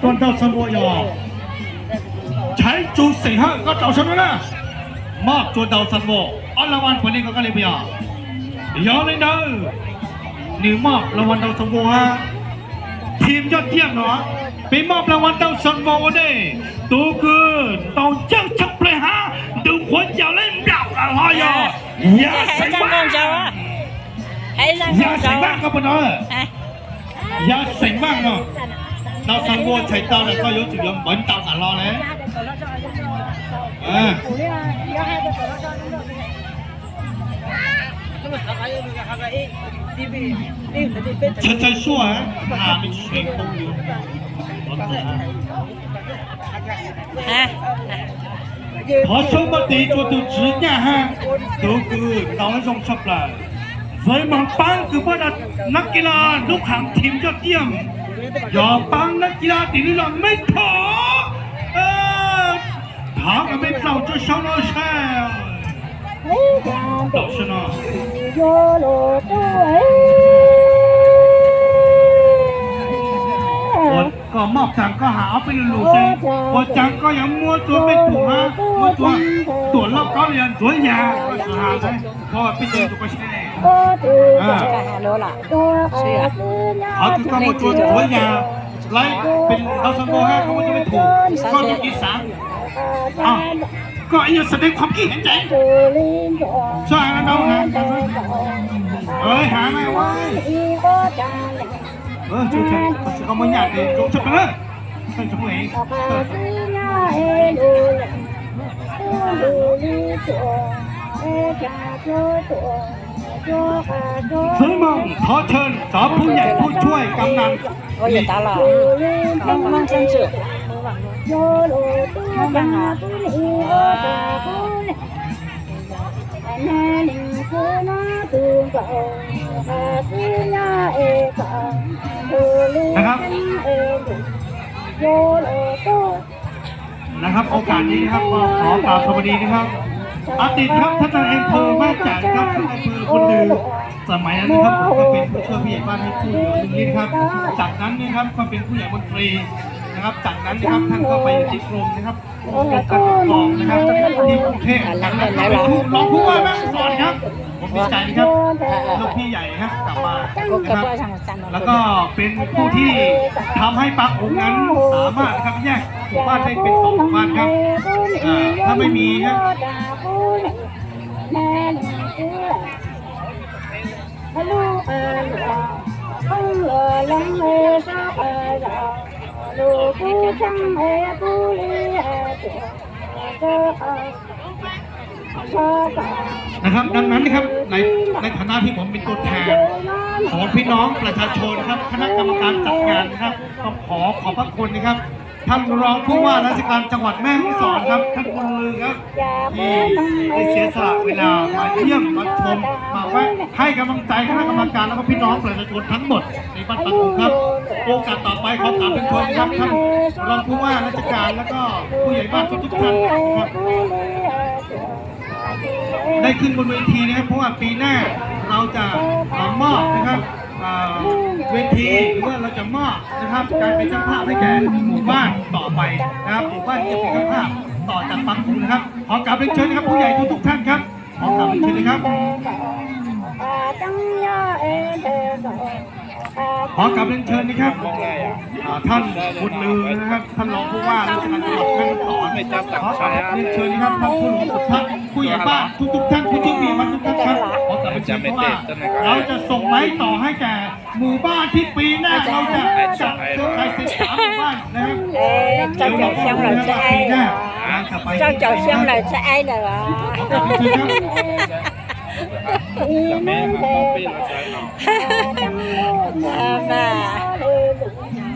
端到陈博友，财主谁汉ก็เจ้าชนนะมอบจวนดาวสันโบอันรางวัลผลนี้ก็กันเลยเปียยอมเลยเด้อนี่มอบรางวัลดาวสันโบฮะทีมยอดเยี่ยมเนาะไปมอบรางวัลดาวสันโบเด้ตัวคือต้องยังชักเพลฮะดูคนอยากเล่นแบบอะไรอ่ะอย่า 还 ใส่ 上 บ้า 公交啊？还上 อย่า 公 ใส่ 交 บ้าง 啊？ ก็ปนเนาะ 哎，อย่าใส่บ้างเนาะ tao sang vua chạy tao là coi yếu chủ yếu bấn tao cả lo đấy. À. Chân chân xua á. À mình chuyển không nhiều họ sống bất tí cho tôi chỉ nhà ha. Tôi cứ tao dòng sập lại. Với bằng băng cứ bắt đặt nắc kia là lúc hàng thím cho tiêm. อยี่ยมอย่าปังนักกีฬาตีนี่เราไม่ถอเออถามกันไม่เจ้าจะชนะใช่ต่อชนะ我ก็มอบจังก็หาเอาไปลูกสิ我จังก็ยังมัวตัวไม่ถูกฮะมัวตัวตัวรอบก้าเรียนสวยยาก็หาไปเพราะว่าพี่เจอตัวก็ใช่ จะหาโลละเชื่อ เอาถึงควาตัวสวยงามไลฟ์เป็นเราสังโกห้าเขาก็จะไม่ถูกก็อยู่อีสานอ้าวก็ไอ้ยังแสดงความคิดเห็นใจใช่แล้วน้องหาเอ้ยหาไม่ไหวเออจุดวยฉันเขาไม่อยาดเองจงช่วยเออช่วยเอง ซื้อมงขอเชิญสอผู้ใหญ่ผู้ช่วยกำนันก็อย่าตาลากอมองเชิญมองบังอะนะครับนะครับ โอกาสนี้นะครับขอกราบสวัสดีนะครับ อดีตครับท่านนายอำเภอแม่แจ่มครับท่านนายอำเภอคนหนึ่งสมัยนั้นนะครับผมก็เป็นผู้ช่วยผู้ใหญ่บ้านให้ที่อยู่ตรงนี้ครับ จากนั้นนะครับก็เป็นผู้ใหญ่บนตรีนะครับ จากนั้นนะครับท่านก็ไปติดกรมนะครับกรมการปกครองนะครับที่กรุงเทพจากนั้นก็เป็นผู้รองผู้ว่าแม่สอนครับผมดีใจครับลูกพี่ใหญ่ครับกลับมาครับแล้วก็เป็นผู้ที่ทำให้ปักองนั้นสามารถครับแยก หมู่บ้านได้เป็นสองหมู่บ้านครับอ่าถ้าไม่มีครับนะครับดังนั้นนะครับในในฐานะที่ผมเป็นตัวแทนของพี่น้องประชาชนครับ คณะกรรมการจัดงานนะครับต้องขอขอบพระคุณนะครับ ท่านรองผู้ว่าราชการจังหวัดแม่ฮ่องสอนครับท่านบุญลือครับที่ได้เสียสละเวลามาเยี่ยมมาชมมาแวะให้กำลังใจคณะกรรมการแล้วก็พี่น้องประชาชนทั้งหมดในบ้านปะกุงครับ โอกาสต่อไปขอกราบเป็นชนครับท่านรองผู้ว่าราชการแล้วก็ผู้ใหญ่บ้านทุกท่านครับได้ขึ้นบนเวทีนะครับเพราะว่าปีหน้าเราจะมอบนะครับ อ่อเวทีหรือว่าเราจะมอบนะครับการเป็นเจ้าภาพให้แก่หมู่บ้านต่อไปนะครับหมู่บ้านที่จะเป็นเจ้าภาพต่อจากปังคุงนะครับ ขอกราบเรียนเชิญนะครับผู้ใหญ่ทุกๆท่านครับขอกราบเรียนเชิญนะครับ ขอกลับเรียนเชิญนะครับท่านบุญลือนะครับท่านรองผู้ว่าราชการจังหวัดแม่ฮ่องสอนขอกลับเรียนเชิญนะครับท่านผู้หลวงท่านผู้ใหญ่บ้านทุกๆท่านผู้ช่วยมีวันทุกท่านครับขอกลับเรียนเชิญเพราะว่าเราจะส่งไม้ต่อให้แก่หมู่บ้านที่ปีหน้าเราจะจัดโซนไทยสิบสามหมู่บ้านนะครับเจ้าเจ้าเชียงรายจะไอ้เจ้าเจ้าเชียงรายจะไอ้เหรอ กัแม่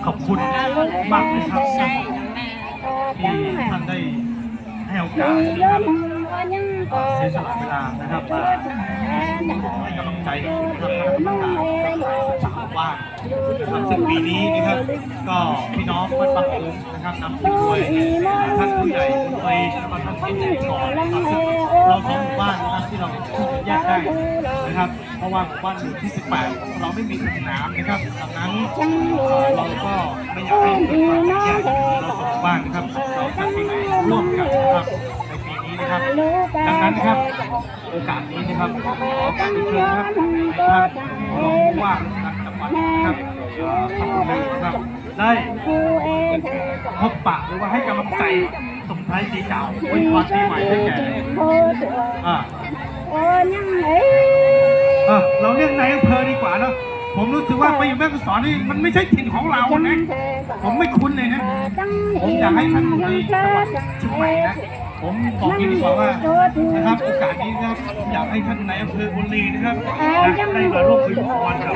ขอบคุณมากเลยครับใช่ที่ท่านได้ให้โอกาสร เสียสละเวลานะครับมาให้กำลังใจนะครับคณะกรรมการบ้านนะครับซึ่งปีนี้นะครับ ก็พี่น้องบ้านบางปูนะครับนำผู้ช่วยท่านผู้ใหญ่ผู้ตรีแล้วก็ท่านผู้ใหญ่ก่อนนะครับเราสองบ้านนะครับที่เราแยกได้นะครับ เพราะว่าบ้านหมู่ที่ 18 เราไม่มีสนามนะครับดังนั้นเราก็ไม่อยากให้เกิดความแตกแยกมู่บ้านนะครับเราจัดปีใหม่ร่วมกันนะครับ นปีนี้นะครับดังนั้นนะครับโอกาสนี้นะครับขอโอกาสเชิญครับให้ท่านรองผู้ว่าราชการจังหวัดนะครับเอ่อท่านผู้ว่านะครับได้พบปะหรือว่าให้กำลังใจส่งท้ายปีเก่าอวยพรปีใหม่ให้แก่อ่าอะเราเรียกนายอำเภอดีกว่าเนอะผมรู้สึกว่าไปอยู่แม่ฮ่องสอนนี่มันไม่ใช่ถิ่นของเรานะผมไม่คุ้นเลยนะ ผมอยากให้ท่านในจังหวัดเชียงใหม่นะ ผมบอกทีดีกว่าว่านะครับโอกาสนี้นะครับอยากให้ท่านนายอำเภอบุรีนะครับได้มาร่วมคุยพรกับ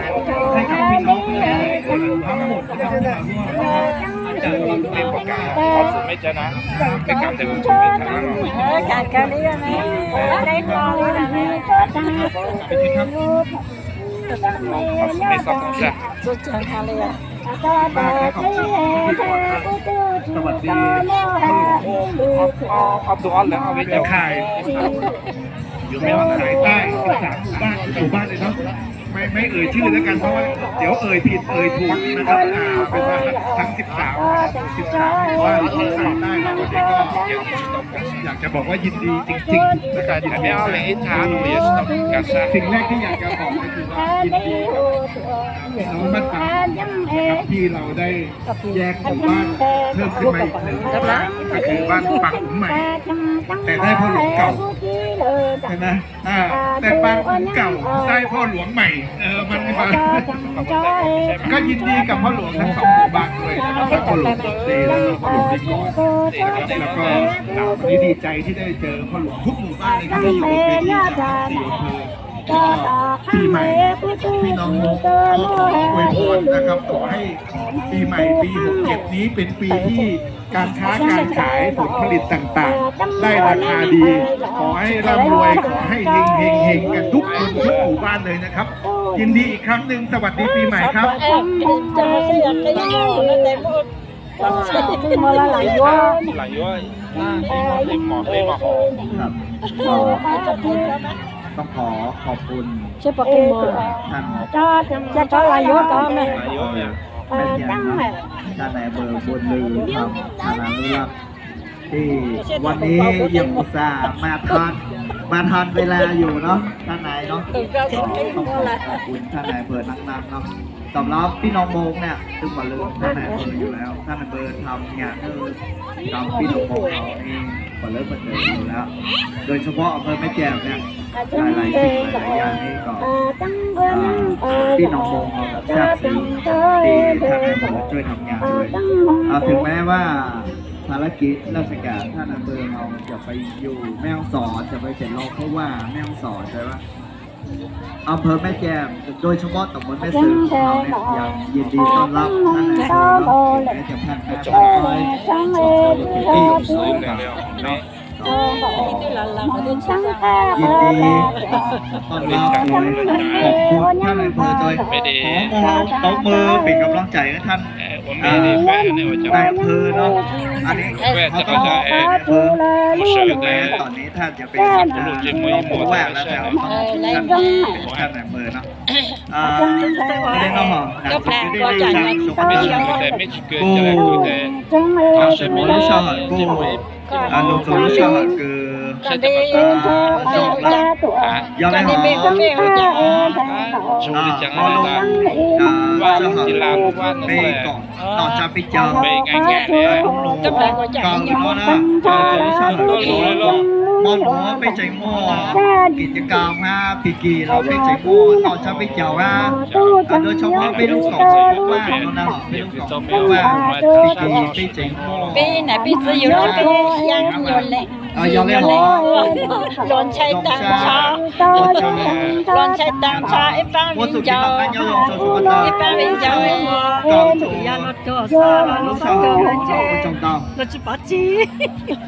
ให้กับพี่น้องประชาชนทั้งหมดนะครับที่มาร่วมอาจารย์ต้องเรียนประกาศขอสุดไม่เจะนะ cái cảm thấy của chúng mình thằng nó การการนี้ไหมได้ทองอะไรไหมไปที่ครับไม่ซับของจ้ะสุดจังทะเลมากครับ ขอบคุณที่ก่อนครับสวัสดีเอาเอาตัวแล้วเอาไว้จะเดี๋ยวขายอยู่ไม่ว่าขายใต้สามหมู่บ้านหมู่บ้านเลยเนาะ ไม่ไม่เอ่ยชื่อแล้วกันเพราะว่าเดี๋ยวเอ่ยผิดเอ่ยถูกนะครับอ่าเป็นว่าทั้งสิบสามสิบสามหมู่บ้านที่ขายได้เราวันนี้ก็อยากจะบอกว่ายินดีจริงๆนะครับยินแต่ดีไม่เอาเลยไอ้ทานเลยสต้องการซะสิ่งแรกที่อยากจะบอกก็คือว่ายินดีกับพี่น้องบ้านปังนะครับที่เราได้แยกหมู่บ้านเพิ่มขึ้นมาอีกหนึ่งหมู่บ้านก็คือบ้านปังหลุมใหม่ แต่ได้พ่อหลวงเก่าใช่ไหมอ่าแต่ปางองค์เก่าได้พ่อหลวงใหม่เออมันมันก็ยินดีกับพ่อหลวงทั้งสองหมู่บ้านด้วยนะครับทั้งพ่อหลวงเดแล้วก็พ่อหลวงดิกอนแล้วก็วันนี้ดีใจที่ได้เจอพ่อหลวงทุกหมู่บ้านเลยครับที่อยู่บนเวทีจากสี่อำเภอ ก็ปีใหม่พี่น้องนกก็ขออวยพรนะครับขอให้ปีใหม่ปี67นี้เป็นปีที่การค้าการขายผลผลิตต่างๆ ได้ราคาดี ขอให้ร่ำรวยขอให้เฮงเฮงเฮงกันทุกคนทุกหมู่บ้านเลยนะครับ ยินดีอีกครั้งหนึ่งสวัสดีปีใหม่ครับจะไม่ใช่ยังไงนะแต่พูดมาละหลายว่าหลังย้อยเล่มหมอเล่มหมอครับก็ ต้องขอขอบคุณใช่ปะกินโมท่านจะจะหลายว่าก็ไม่หลังย้อยแม่เพียงครับท่านนายอำเบอร์บนลือครับท่านอนุรักษ์ที่วันนี้ยังอุตส่าห์มาทันมาทันเวลาอยู่เนาะท่านนายเนาะก็ต้องขอขอบคุณท่านนายอำเบอร์นักๆเนาะสำหรับพี่น้องโมงเนี่ยซึ่งวันลืมท่านนายอำเบอร์อยู่แล้วท่านนายอำเบอร์ทำงานเออทำพี่น้องโมงเราเอง วันเริ่มมาเดิมอยู่แล้ว โดยเฉพาะอำเภอแม่แจ่มเนี่ยหลายๆสิ่งหลายๆอย่างนี่ก็พี่น้องมงเราแบบทราบซึ้งที่ท่านนายอำเภอช่วยทำงานด้วยถึงแม้ว่าภารกิจราชการท่านอำเภอเราจะไปอยู่แม่ฮ่องสอนจะไปเป็นรองเพราะว่าแม่ฮ่องสอนใช่ไหม อำเภอแม่แจ่มโดยเฉพาะตำบลแม่ซื้อของเราเนี่ยยังยินดีต้อนรับท่านนายอำเภอเนาะถึงแม้จะผ่านแม่ไปคอยสอนเราเป็นที่อยู่สูงกับเนาะที่หลังหลังที่ช่างยินดีต้อนรับขอบคุณท่านนายอำเภอด้วยไม่ได้ขอตบมือเป็นกำลังใจให้ท่านผมไม่ได้แฟนเนี่ยว่าจะนายอำเภอเนาะอันนี้เขาต้องบอกายอำเภอมาเชิญถึงแต่แม้ตอนนี้ท่านจะเป็นผู้ว่าแล้วแต่ว่าต้องท่านเป็นท่านนายอำเภอเนาะอ่าไม่ได้น้องหอมนะจะได้ได้ทางสุขไม่ภาใช่พแต่ไม่ใช่เกินจะแล้วก็ แต่อ่าสมมติชอบกูอ่าลงสมมติชอบคือกันดีอ่ายอมไม่หอมชูดิจังพอเลยลงนะอ่าว่าชอบกีฬาว่าไปนั่นแหละก่อนต่อจะไปเจอ ไปง่ายๆเนี่ยก็แปลว่าจะยังยังนะเจอจะชอบก็รู้เลยหรอกมอนหัวไปใจหม้อกิจกรรมฮะปีกีเราไปใจหม้อต่อจะไปเจ้าฮะโดยเฉพาะไปลูกสองใจมากๆนะไปลูกสองใจมากปีกีไปใจหม้อปีไหนปีซื้ออยู่แล้วปียังยนเลยเออยอมเลยหรอร้อนใช้ตังชาร้อนใช้ตังชาไอ้ฟังวัวิสุนกิเจ้าปังกันยาวจนสุดตาไอ้ฟังวินเจ้าก่อนถูกยานตัวซาลลูลูกกสาสาววก็เจ้าจงต้องเราจะปัจจี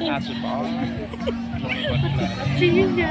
ห้าสิบบาทจี เนี่ย